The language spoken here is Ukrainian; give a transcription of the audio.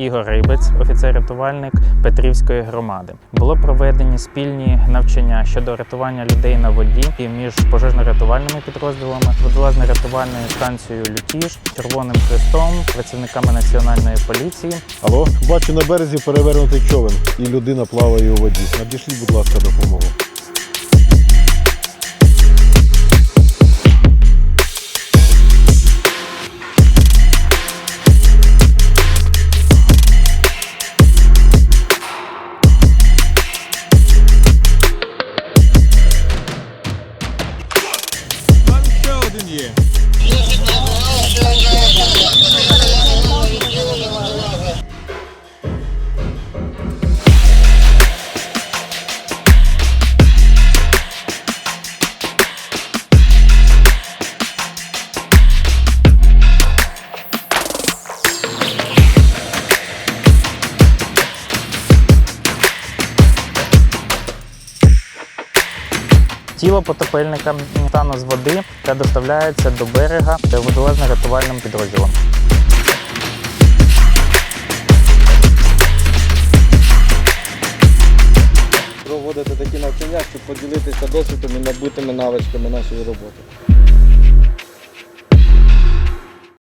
Ігор Рибець, офіцер-рятувальник Петрівської громади. Було проведені спільні навчання щодо рятування людей на воді і між пожежно-рятувальними підрозділами, водолазно-рятувальною станцією Лютіж, Червоним Хрестом, працівниками національної поліції. Алло, бачу на березі перевернутий човен і людина плаває у воді. Надішліть, будь ласка, допомогу. Aydın diye. Тіло потопельника стану з води та доставляється до берега водолазно-рятувальним підрозділом. проводити такі навчання, щоб поділитися досвідом і набутими навичками нашої роботи.